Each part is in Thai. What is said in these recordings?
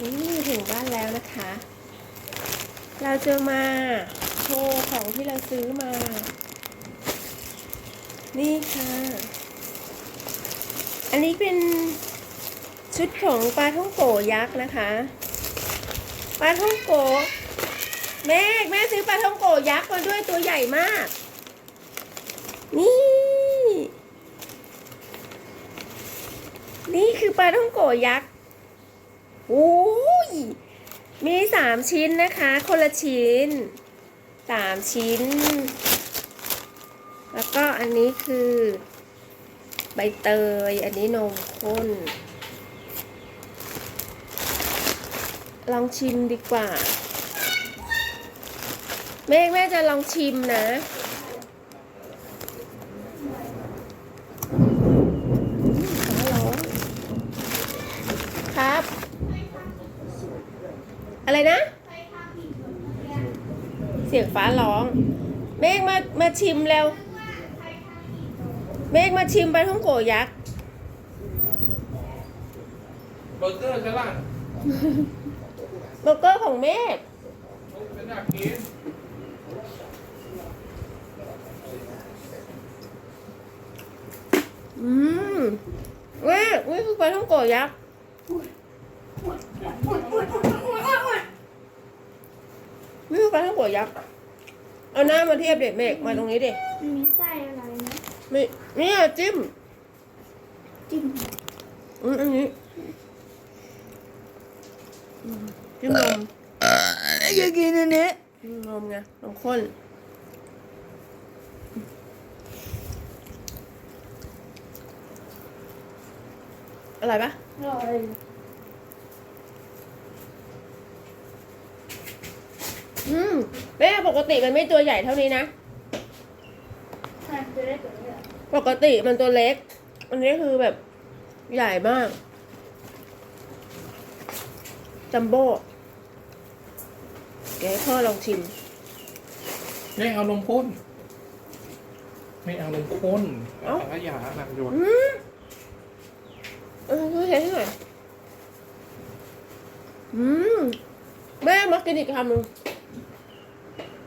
นี่ถึงบ้านแล้วนะคะ เราจะมาโชว์ของที่เราซื้อมา นี่ค่ะ อันนี้เป็นชุดของปลาท่องโกยักษ์นะคะ ปลาท่องโก แม่แม่ซื้อปลาท่องโกยักษ์มาด้วยตัวใหญ่มาก นี่ นี่คือปลาท่องโกยักษ์ อ้ยมีสามชิ้นนะคะ คนละชิ้นสามชิ้น แล้วก็อันนี้คือ ใบเตย อันนี้นมข้น ลองชิมดีกว่า แม่แม่จะลองชิมนะ ฟ้าร้องครับ อะไรนะ เสียงฟ้าร้อง เมฆมามาชิมแล้ว เมฆมาชิมปลาท่องโกยักษ์เบอร์เกอร์ใช่ป่ะเบอร์เกอร์ของเมฆฉันอยากกินอืมเว้ยนี่คือปลาท่องโกยักษ์ นี่คือปลาท่องโกยักษ์เอาหน้ามาเทียบเด็กเมฆมาตรงนี้เด็กมันมีไส้อะไรนะนี่เนี่ยจิ้มจิ้มอืมอันนี้อืมจิ้มนมอยากกินอันนี้จิ้มนมไงนมข้นอร่อยปะอร่อย อืม แม่ปกติมันไม่ตัวใหญ่เท่านี้นะทานจะได้ตัวนี้เหรอปกติมันตัวเล็ก อันนี้คือแบบใหญ่มากจัมโบ้เดี๋ยวให้พ่อลองชิม ไม่เอานมข้น ไม่เอานมข้นเอ้าสังขยาหนักโยนอืมเออช่วยเทให้หน่อยอืมแม่มากินอีกคำหนึ่ง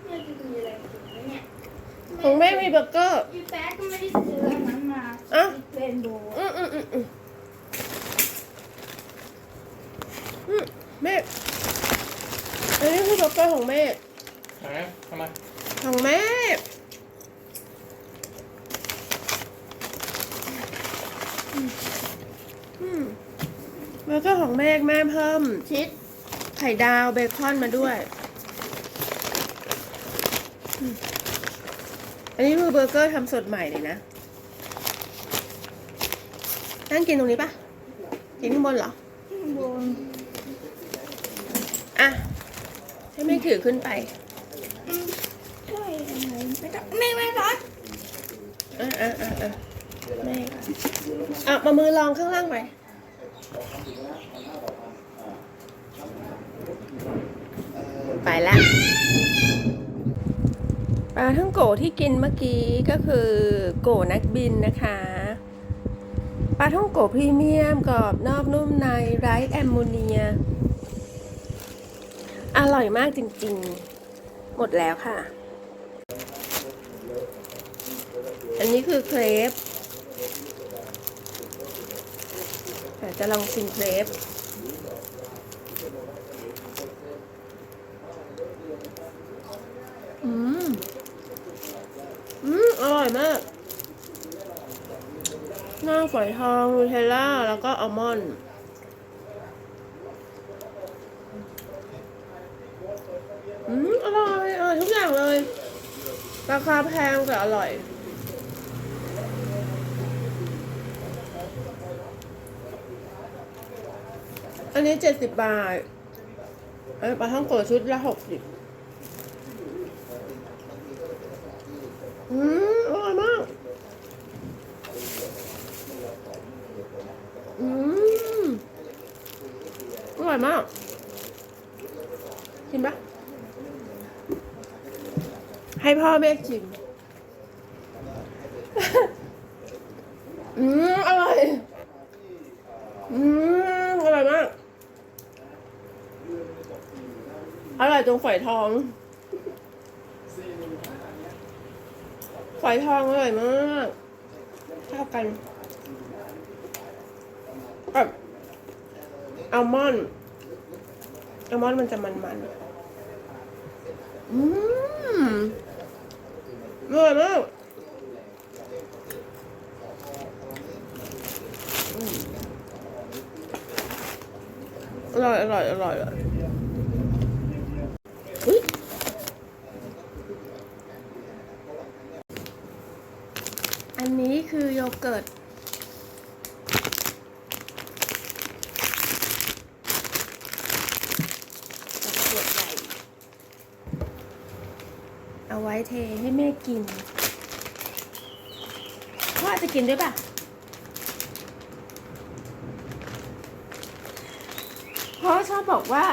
แม่จะกินอะไรกินวะเนี่ย ของแม่มีเบอร์เกอร์พี่แป๊ะก็ไม่ได้ซื้ออันนั้นมาอะเรนโบว์อืมอืมอืมอืมอืมแม่ อันนี้คือเบอร์เกอร์ของแม่ ไหนทำไมของแม่ อืมเบอร์เกอร์ของแม่แม่เพิ่มชีสไข่ดาวเบคอนมาด้วย อืม อันนี้คือเบอร์เกอร์ทำสดใหม่เลยนะ นั่งกินตรงนี้ปะกินข้างบนเหรอข้างบนอะ ให้แม่ถือขึ้นไปอืมช่วยอะไรไม่ต้องไม่ไม่ร้อนอะอะอะอะแม่อะมามือลองข้างล่างไปไปละ ปลาทั้งโกที่กินเมื่อกี้ก็คือโกนักบินนะคะปลาท่องโกพรีเมียมกรอบนอกนุ่มในไร้แอมโมเนีย อร่อยมากจริงๆ หมดแล้วค่ะ อันนี้คือเครปแต่จะลองชิมเครปอืม อืม อร่อยมาก หน้าฝ อยทองนูเทลล่า แล้วก็อัลมอนด์อืมอร่อยอร่อยทุกอย่างเลย ราคาแพงแต่อร่อย อันนี้เจ็ดสิบบาท อันนี้ปลาท่องโกะชุดละหกสิบอืม อร่อยมาก อืม อ ร่อยมากชิมปะให้พ่อแม่ชิม อืมอร่อย อืมอร่อยมาก อร่อยตรงฝอยทอง ฝอยทองอร่อยมากชอบกันแบบอัลมอนด์ อัลมอนด์มันจะมันๆ อืมอร่อยมากอืมอร่อย อร่อย อร่อยเลยอุ๊ยอันนี้คือโยเกิร์ต กับขวดใหญ่ เอาไว้เทให้แม่กินพ่อจะกินด้วยป่ะพ่อชอบบอกว่า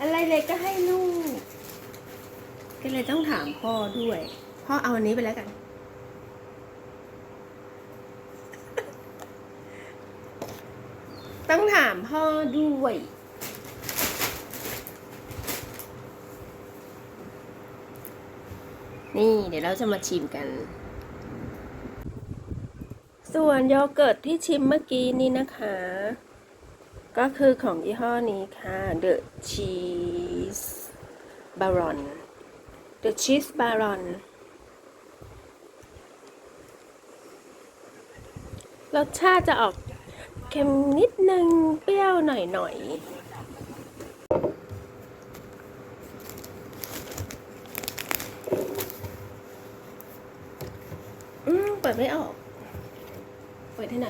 อะไรเล็กก็ให้ลูก ก็เลยต้องถามพ่อด้วย พ่อเอาอันนี้ไปแล้วกัน ต้องถามพ่อด้วย นี่เดี๋ยวเราจะมาชิมกัน ส่วนโยเกิร์ตที่ชิมเมื่อกี้นี้นะคะ ก็คือของยี่ห้อนี้ค่ะ The Cheese Baron The Cheese Baron รสชาติจะออกเค็มนิดนึง เปรี้ยวหน่อยๆ อืม เปิดไม่ออก เปิดที่ไหน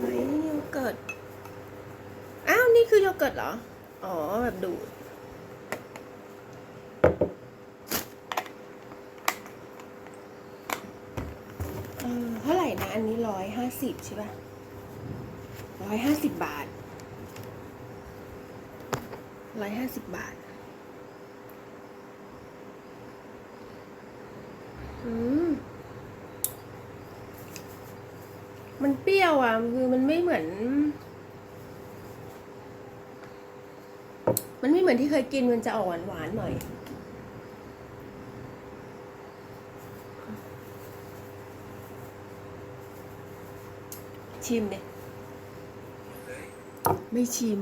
โยเกิร์ต อ้าว นี่คือโยเกิร์ตเหรอ อ๋อ แบบดูด เออเท่าไหร่นะ อันนี้ร้อยห้า สิบใช่ปะร้อยห้าสิบบาทร้อยห้าสิบบาท อืม มันเปรี้ยวอะ คือมันไม่เหมือน มันไม่เหมือนที่เคยกิน มันจะออกหวานหวานหน่อย ชิมดิไม่ชิม